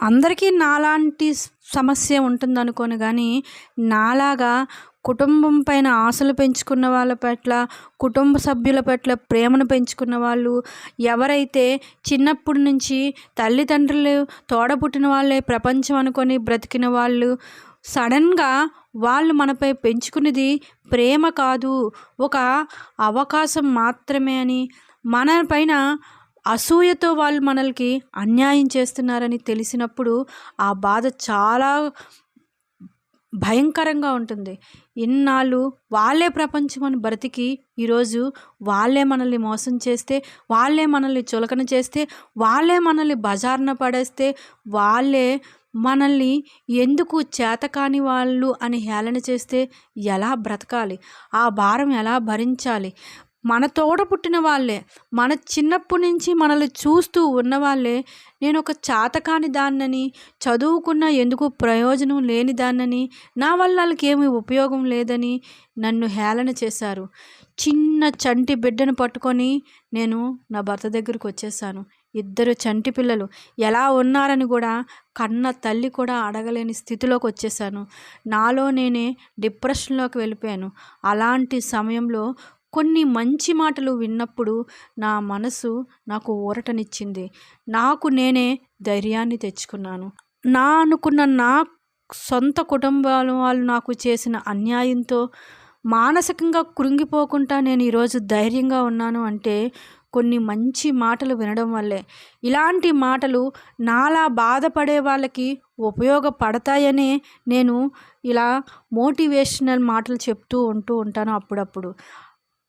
అందరికీ నాలాంటి సమస్య ఉంటుందనుకోను కానీ నాలాగా కుటుంబం పైన ఆశలు పెంచుకున్న వాళ్ళ పట్ల కుటుంబ సభ్యుల పట్ల ప్రేమను పెంచుకున్న వాళ్ళు ఎవరైతే చిన్నప్పటి నుంచి తల్లిదండ్రులు తోడబుట్టిన వాళ్ళే ప్రపంచం అనుకొని బ్రతికిన వాళ్ళు సడన్గా వాళ్ళు మనపై పెంచుకున్నది ప్రేమ కాదు ఒక అవకాశం మాత్రమే అని మన పైన అసూయతో వాళ్ళు మనల్కి అన్యాయం చేస్తున్నారని తెలిసినప్పుడు ఆ బాధ చాలా భయంకరంగా ఉంటుంది. ఇన్నాళ్ళు వాళ్ళే ప్రపంచం అని బ్రతికి ఈరోజు వాళ్ళే మనల్ని మోసం చేస్తే వాళ్ళే మనల్ని చులకన చేస్తే వాళ్ళే మనల్ని బజార్న పడేస్తే వాళ్ళే మనల్ని ఎందుకు చేతకాని వాళ్ళు అని హేళన చేస్తే ఎలా బ్రతకాలి? ఆ భారం ఎలా భరించాలి? మన తోడ పుట్టిన వాళ్ళే మన చిన్నప్పటి నుంచి మనల్ని చూస్తూ ఉన్నవాళ్ళే నేను ఒక చాతకాని దాన్నని చదువుకున్న ఎందుకు ప్రయోజనం లేని దాన్నని నా వల్ల వాళ్ళకి ఏమీ ఉపయోగం లేదని నన్ను హేళన చేశారు. చిన్న చంటి బిడ్డను పట్టుకొని నేను నా భర్త దగ్గరికి వచ్చేసాను ఇద్దరు చంటి పిల్లలు ఎలా ఉన్నారని కూడా కన్న తల్లి కూడా అడగలేని స్థితిలోకి వచ్చేసాను నాలో నేనే డిప్రెషన్లోకి వెళ్ళిపోయాను. అలాంటి సమయంలో కొన్ని మంచి మాటలు విన్నప్పుడు నా మనసు నాకు ఊరటనిచ్చింది. నాకు నేనే ధైర్యాన్ని తెచ్చుకున్నాను. నా అనుకున్న నా సొంత కుటుంబాల వాళ్ళు నాకు చేసిన అన్యాయంతో మానసికంగా కృంగిపోకుండా నేను ఈరోజు ధైర్యంగా ఉన్నాను అంటే కొన్ని మంచి మాటలు వినడం వల్లే. ఇలాంటి మాటలు నాలా బాధపడే వాళ్ళకి ఉపయోగపడతాయనే నేను ఇలా మోటివేషనల్ మాటలు చెప్తూ ఉంటూ ఉంటాను అప్పుడప్పుడు.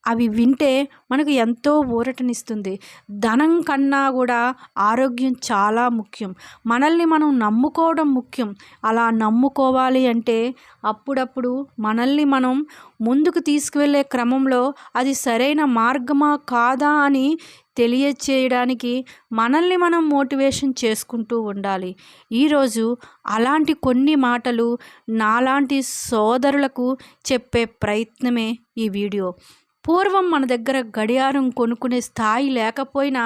అవి వింటే మనకు ఎంతో ఊరటనిస్తుంది. ధనం కన్నా కూడా ఆరోగ్యం చాలా ముఖ్యం. మనల్ని మనం నమ్ముకోవడం ముఖ్యం. అలా నమ్ముకోవాలి అంటే అప్పుడప్పుడు మనల్ని మనం ముందుకు తీసుకువెళ్ళే క్రమంలో అది సరైన మార్గమా కాదా అని తెలియచేయడానికి మనల్ని మనం మోటివేషన్ చేసుకుంటూ ఉండాలి. ఈరోజు అలాంటి కొన్ని మాటలు నాలాంటి సోదరులకు చెప్పే ప్రయత్నమే ఈ వీడియో. పూర్వం మన దగ్గర గడియారం కొనుక్కునే స్థాయి లేకపోయినా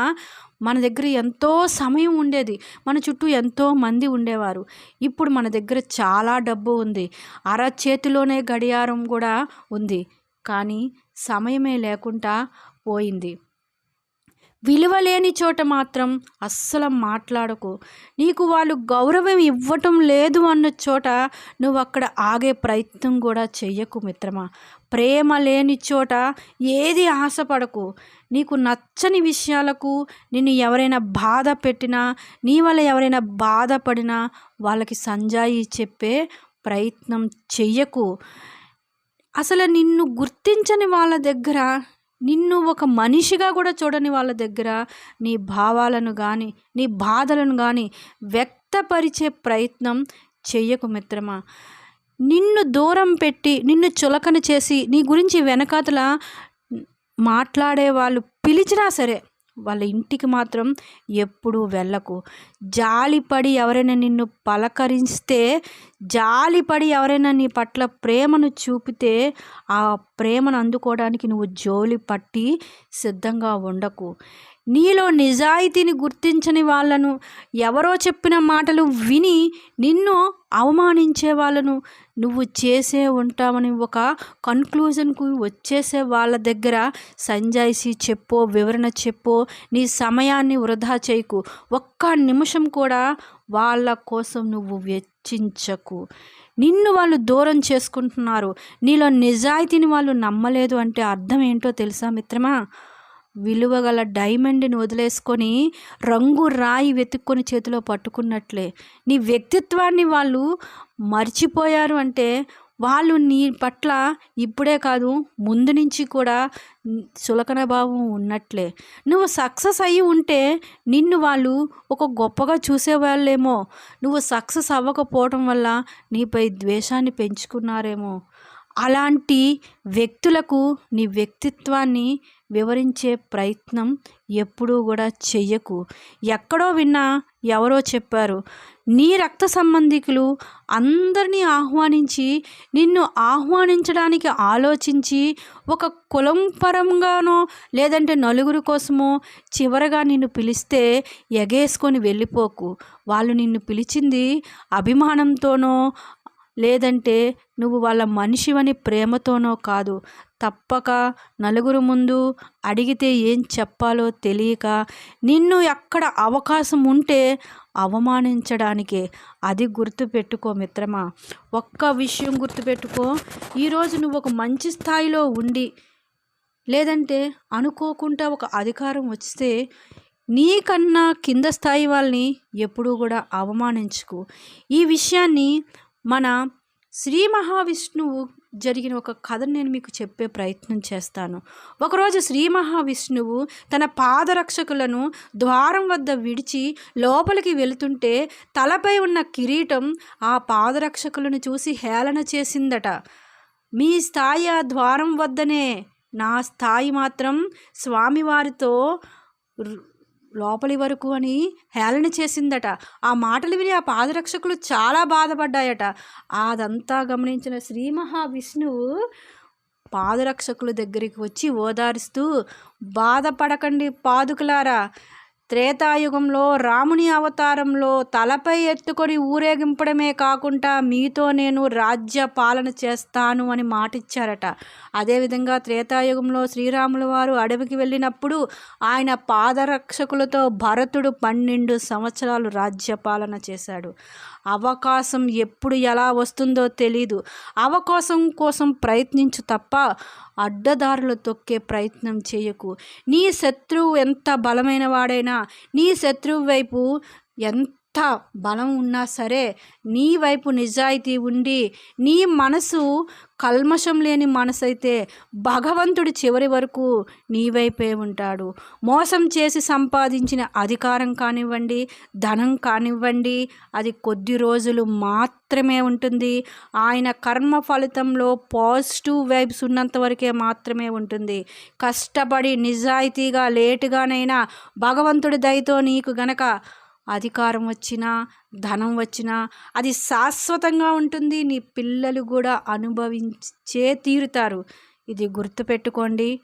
మన దగ్గర ఎంతో సమయం ఉండేది. మన చుట్టూ ఎంతో మంది ఉండేవారు. ఇప్పుడు మన దగ్గర చాలా డబ్బు ఉంది. అర చేతిలోనే గడియారం కూడా ఉంది. కానీ సమయమే లేకుండా పోయింది. విలువ లేని చోట మాత్రం అస్సలు మాట్లాడకు. నీకు వాళ్ళు గౌరవం ఇవ్వటం లేదు అన్న చోట నువ్వు అక్కడ ఆగే ప్రయత్నం కూడా చెయ్యకు మిత్రమా. ప్రేమ లేని చోట ఏది ఆశపడకు. నీకు నచ్చని విషయాలకు నిన్ను ఎవరైనా బాధ పెట్టినా నీ వల్ల ఎవరైనా బాధపడినా వాళ్ళకి సంజాయి చెప్పే ప్రయత్నం చెయ్యకు. అసలు నిన్ను గుర్తించని వాళ్ళ దగ్గర నిన్ను ఒక మనిషిగా కూడా చూడని వాళ్ళ దగ్గర నీ భావాలను కానీ నీ బాధలను కానీ వ్యక్తపరిచే ప్రయత్నం చెయ్యకు మిత్రమా. నిన్ను దూరం పెట్టి నిన్ను చులకన చేసి నీ గురించి వెనకాతల మాట్లాడే వాళ్ళు పిలిచినా సరే వాళ్ళ ఇంటికి మాత్రం ఎప్పుడూ వెళ్ళకు. జాలిపడి ఎవరైనా నిన్ను పలకరిస్తే జాలిపడి ఎవరైనా నీ పట్ల ప్రేమను చూపితే ఆ ప్రేమను అందుకోవడానికి నువ్వు జోలి పట్టి సిద్ధంగా ఉండకు. నీలో నిజాయితీని గుర్తించని వాళ్ళను ఎవరో చెప్పిన మాటలు విని నిన్ను అవమానించే వాళ్ళను నువ్వు చేసే ఉంటామని ఒక కన్క్లూజన్కు వచ్చేసే వాళ్ళ దగ్గర సంజాయిసి చెప్పో వివరణ చెప్పో నీ సమయాన్ని వృధా చేయకు. ఒక్క నిమిషం కూడా వాళ్ళ కోసం నువ్వు వెచ్చించకు. నిన్ను వాళ్ళు దూరం చేసుకుంటున్నారు. నీలో నిజాయితీని వాళ్ళు నమ్మలేదు అంటే అర్థం ఏంటో తెలుసా మిత్రమా? విలువగల డైమండ్ని వదిలేసుకొని రంగు రాయి వెతుక్కొని చేతిలో పట్టుకున్నట్లే. నీ వ్యక్తిత్వాన్ని వాళ్ళు మర్చిపోయారు అంటే వాళ్ళు నీ పట్ల ఇప్పుడే కాదు ముందు నుంచి కూడా చులకన భావం ఉన్నట్లే. నువ్వు సక్సెస్ అయ్యి ఉంటే నిన్ను వాళ్ళు ఒక గొప్పగా చూసేవాళ్ళేమో. నువ్వు సక్సెస్ అవ్వకపోవడం వల్ల నీపై ద్వేషాన్ని పెంచుకున్నారేమో. అలాంటి వ్యక్తులకు నీ వ్యక్తిత్వాన్ని వివరించే ప్రయత్నం ఎప్పుడూ కూడా చెయ్యకు. ఎక్కడో విన్నా ఎవరో చెప్పారు నీ రక్త సంబంధికులు అందరినీ ఆహ్వానించి నిన్ను ఆహ్వానించడానికి ఆలోచించి ఒక కులంపరంగానో లేదంటే నలుగురు కోసమో చివరగా నిన్ను పిలిస్తే ఎగేసుకొని వెళ్ళిపోకు. వాళ్ళు నిన్ను పిలిచింది అభిమానంతోనో లేదంటే నువ్వు వాళ్ళ మనిషివని ప్రేమతోనో కాదు తప్పక నలుగురు ముందు అడిగితే ఏం చెప్పాలో తెలియక నిన్ను ఎక్కడ అవకాశం ఉంటే అవమానించడానికే. అది గుర్తుపెట్టుకో మిత్రమా. ఒక్క విషయం గుర్తుపెట్టుకో. ఈరోజు నువ్వు ఒక మంచి స్థాయిలో ఉండి లేదంటే అనుకోకుండా ఒక అధికారం వస్తే నీకన్నా కింద స్థాయి వాళ్ళని ఎప్పుడూ కూడా అవమానించుకు. ఈ విషయాన్ని మన శ్రీ మహావిష్ణువు జరిగిన ఒక కథను నేను మీకు చెప్పే ప్రయత్నం చేస్తాను. ఒకరోజు శ్రీ మహావిష్ణువు తన పాదరక్షకులను ద్వారం వద్ద విడిచి లోపలికి వెళుతుంటే తలపై ఉన్న కిరీటం ఆ పాదరక్షకులను చూసి హేళన చేసిందట. మీ స్థాయి ఆ ద్వారం వద్దనే. నా స్థాయి మాత్రం స్వామివారితో రు- లోపలి వరకు అని హేళన చేసిందట. ఆ మాటలు విని ఆ పాదరక్షకులు చాలా బాధపడ్డాయట. అదంతా గమనించిన శ్రీ మహావిష్ణువు పాదరక్షకుల దగ్గరికి వచ్చి ఓదారుస్తూ బాధపడకండి పాదుకులారా త్రేతాయుగంలో రాముని అవతారంలో తలపై ఎత్తుకొని ఊరేగింపడమే కాకుండా మీతో నేను రాజ్య పాలన చేస్తాను అని మాటిచ్చారట. అదేవిధంగా త్రేతాయుగంలో శ్రీరాముల వారు అడవికి వెళ్ళినప్పుడు ఆయన పాదరక్షకులతో భరతుడు పన్నెండు సంవత్సరాలు రాజ్య పాలన చేశాడు. అవకాశం ఎప్పుడు ఎలా వస్తుందో తెలీదు. అవకాశం కోసం ప్రయత్నించు తప్ప అడ్డదారులు తొక్కే ప్రయత్నం చేయకు. నీ శత్రువు ఎంత బలమైన వాడైనా నీ శత్రువు వైపు ఎంత ఎంత బలం ఉన్నా సరే నీ వైపు నిజాయితీ ఉండి నీ మనసు కల్మషం లేని మనసు అయితే భగవంతుడు చివరి వరకు నీ వైపే ఉంటాడు. మోసం చేసి సంపాదించిన అధికారం కానివ్వండి ధనం కానివ్వండి అది కొద్ది రోజులు మాత్రమే ఉంటుంది. ఆయన కర్మ ఫలితంలో పాజిటివ్ వైబ్స్ ఉన్నంత వరకే మాత్రమే ఉంటుంది. కష్టపడి నిజాయితీగా లేటుగానైనా భగవంతుడి దయతో నీకు గనక అధికారం వచ్చినా ధనం వచ్చినా అది శాశ్వతంగా ఉంటుంది. నీ పిల్లలు కూడా అనుభవించే తీరుతారు. ఇది గుర్తుపెట్టుకోండి.